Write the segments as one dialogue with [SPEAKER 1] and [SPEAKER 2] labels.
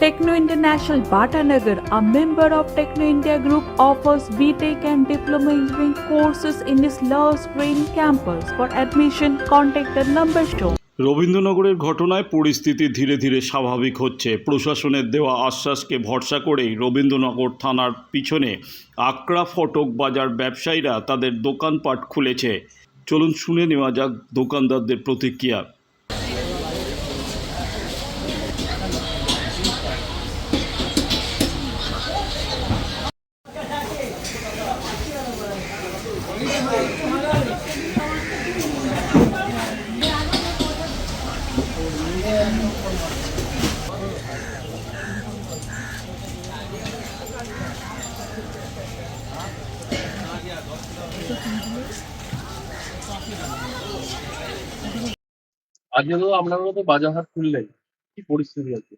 [SPEAKER 1] Techno International Bhatanagar, a member of Techno India Group, offers BTEC and Diploma Engineering courses in its Love Green campus. For admission, contact the number shown.
[SPEAKER 2] রবীন্দ্রনগরের ঘটনায় পরিস্থিতি ধীরে ধীরে স্বাভাবিক হচ্ছে প্রশাসনের দেওয়া আশ্বাসকে ভরসা করেই রবীন্দ্রনগর থানার পিছনে আকরা ফটক বাজার ব্যবসায়ীরা তাদের দোকানপাট খুলেছে চলুন শুনে নেওয়া যাক দোকানদারদের প্রতিক্রিয়া
[SPEAKER 3] আজকে তো আপনার মতো বাজার হাট খুললেন কি পরিস্থিতি আছে?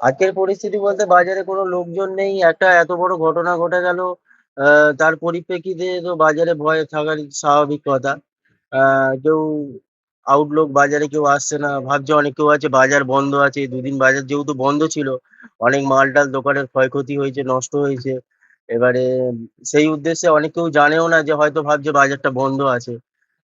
[SPEAKER 4] আজকের পরিস্থিতি বলতে বাজারে কোনো লোকজন নেই। একটা এত বড় ঘটনা ঘটে গেল তার পরিপ্রেক্ষিতে তো বাজারে ভয় থাকার স্বাভাবিক কথা। কেউ আউটলুক বাজারে কেউ আসছে না। ভাবছে অনেক কেউ আছে, বাজার বন্ধ আছে। দুদিন বাজার যেহেতু বন্ধ ছিল, অনেক মাল টাল দোকানের ক্ষয়ক্ষতি হয়েছে, নষ্ট হয়েছে। এবারে সেই উদ্দেশ্যে অনেক কেউ জানেও না যে হয়তো ভাবছে বাজারটা বন্ধ আছে।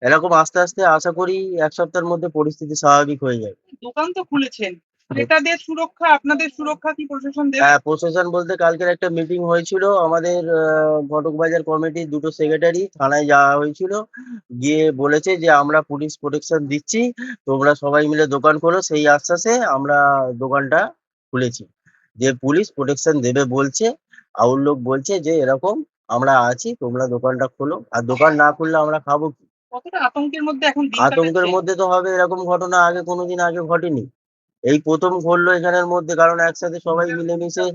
[SPEAKER 4] এরকম আস্তে আস্তে আশা করি এক সপ্তাহের মধ্যে পরিস্থিতি স্বাভাবিক হয়ে যাবে।
[SPEAKER 5] দোকান তো খুলেছেন। ক্রেতাদের সুরক্ষা আপনাদের সুরক্ষা কি প্রশাসন দেবে?
[SPEAKER 4] হ্যাঁ প্রশাসন বলতে কালকের একটা মিটিং হয়েছিল। আমাদের ঘটক বাজার কমিটির দুটো সেক্রেটারি থানায় যাওয়া হয়েছিল। গিয়ে বলেছে যে আমরা পুলিশ প্রোটেকশন দিচ্ছি। তোমরা সবাই মিলে দোকান খোলো। সেই আশ্বাসে আমরা দোকানটা খুলেছি। যে পুলিশ প্রোটেকশন দেবে বলছে আউট লোক বলছে যে এরকম আমরা আছি তোমরা দোকানটা খোলো। আর দোকান না খুললে আমরা খাব কি?
[SPEAKER 5] কতটা আতঙ্কের মধ্যে এখন
[SPEAKER 4] আতঙ্কের মধ্যে তো হবে এরকম ঘটনা আগে কোনোদিন আগে ঘটেনি। এই প্রথম ঘটলো এখানের মধ্যে কারণ একসাথে সবাই মিলেমিশে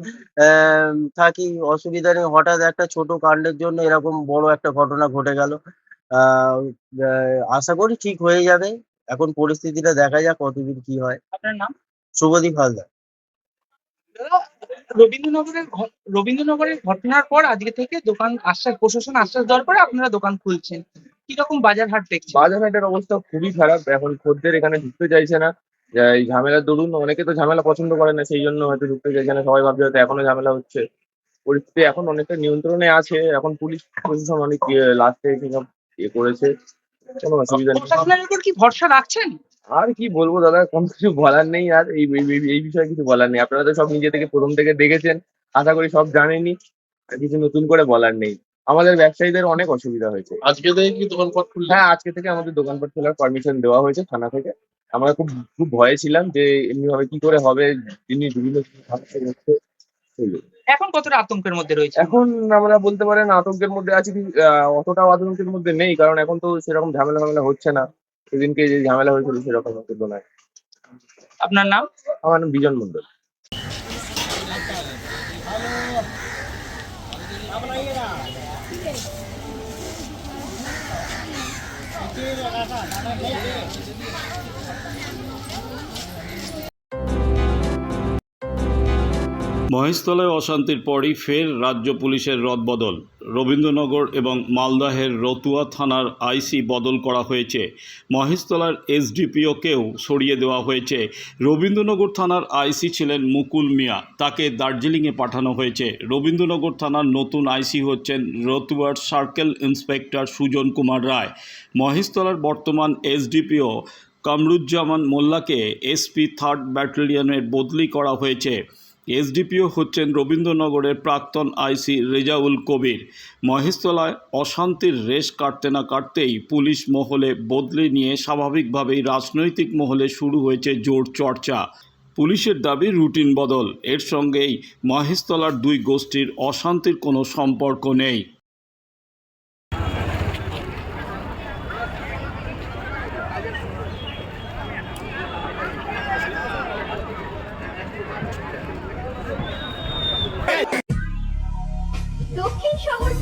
[SPEAKER 4] আহ, থাকি অসুবিধা নেই হঠাৎ একটা ছোট কাণ্ডের জন্য এরকম বড় একটা ঘটনা ঘটে গেল। আশা করি ঠিক হয়ে যাবে। এখন পরিস্থিতিটা দেখা যাক কতদূর কি হয়।
[SPEAKER 5] আপনার নাম?
[SPEAKER 4] শুভদীপ হালদার।
[SPEAKER 5] রবীন্দ্রনগরের রবীন্দ্রনগরের ঘটনার পর আজকে থেকে দোকান আশ্বাস প্রশাসন আশ্বাস দেওয়ার পরে আপনারা দোকান খুলছেন। কি রকম বাজার হাট দেখছেন?
[SPEAKER 3] বাজার হাটের অবস্থা খুবই খারাপ। এখন খদ্দের এখানে ঢুকতে চাইছে না। এই ঝামেলার দরুন অনেকে তো ঝামেলা পছন্দ করে না সেই জন্য হয়তো ঢুকতে চাইছে না। সবাই ভাবছে হয়তো এখনও ঝামেলা হচ্ছে। পরিস্থিতি এখন অনেকটা নিয়ন্ত্রণে আছে। এখন পুলিশ প্রশাসন অনেক লাস্টে সব ইয়ে করেছে। কোনো অসুবিধা নেই।
[SPEAKER 5] প্রশাসনের উপর কি ভরসা রাখছেন?
[SPEAKER 3] আর কি বলব দাদা কোনো কিছু বলার নেই। আর এই এই- বিষয়ে কিছু বলার নেই। আপনারা তো সব নিজে থেকে প্রথম থেকে দেখেছেন। আশা করি সব জানেনই। আর কিছু নতুন করে বলার নেই। আমাদের ব্যবসায়ীদের অনেক অসুবিধা হয়েছে
[SPEAKER 6] আজকে থেকে কি দোকানপাট খুললে
[SPEAKER 3] হ্যাঁ আজকে থেকে আমাদের দোকানপাট খোলার পারমিশন দেওয়া হয়েছে থানা থেকে আমরা খুব খুব ভয়ে ছিলাম যে এমনি ভাবে কি করে হবে যিনি বিভিন্ন।
[SPEAKER 5] এখন কতটা আতঙ্কের মধ্যে রয়েছে
[SPEAKER 3] এখন আমরা বলতে পারেন আতঙ্কের মধ্যে আছি কি, আহ, অতটাও আতঙ্কের মধ্যে নেই কারণ এখন তো সেরকম ঝামেলা ঝামেলা হচ্ছে না সেদিনকে যে ঝামেলা হয়েছিল সেরকম হতো না
[SPEAKER 5] আপনার নাম
[SPEAKER 3] আমার নাম বিজন মন্ডল 你第一个拉上，来，来，来。
[SPEAKER 2] মহেশতলায় অশান্তির পরই ফের রাজ্য পুলিশের রদবদল। রবীন্দ্রনগর এবং মালদাহের রতুয়া থানার আইসি বদল করা হয়েছে। মহেশতলার এসডিপিওকেও সরিয়ে দেওয়া হয়েছে। রবীন্দ্রনগর থানার আইসি ছিলেন মুকুল মিয়া। তাকে দার্জিলিংয়ে পাঠানো হয়েছে। রবীন্দ্রনগর থানার নতুন আইসি হচ্ছেন রতুয়ার সার্কেল ইন্সপেক্টর সুজন কুমার রায়। মহেশতলার বর্তমান এসডিপিও কামরুজ্জামান মোল্লাকে এসপি থার্ড ব্যাটালিয়নের বদলি করা হয়েছে। এসডিপিও হচ্ছেন রবীন্দ্রনগরের প্রাক্তন আইসি রেজাউল কবির। মহেশতলায় অশান্তির রেশ কাটতে না কাটতেই পুলিশ মহলে বদলে নিয়ে স্বাভাবিকভাবেই রাজনৈতিক মহলে শুরু হয়েছে জোর চর্চা। পুলিশের দাবি, রুটিন বদল। এর সঙ্গেই মহেশতলার দুই গোষ্ঠীর অশান্তির কোনো সম্পর্ক নেই।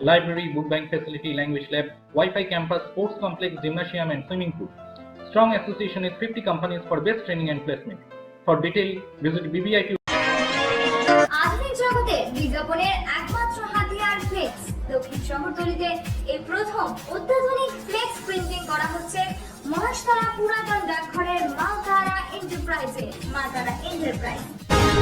[SPEAKER 7] library, book bank facility, language lab, Wi-Fi campus, sports complex, gymnasium, and swimming pool. Strong association with 50 companies for best training and placement. For detail, visit
[SPEAKER 8] বিজ্ঞাপনের একমাত্র হাতিয়ার প্রথম করা হচ্ছে মহাশতলা পুরাতন ডাকঘরের মা তারা এন্টারপ্রাইজে মা তারা এন্টারপ্রাইজ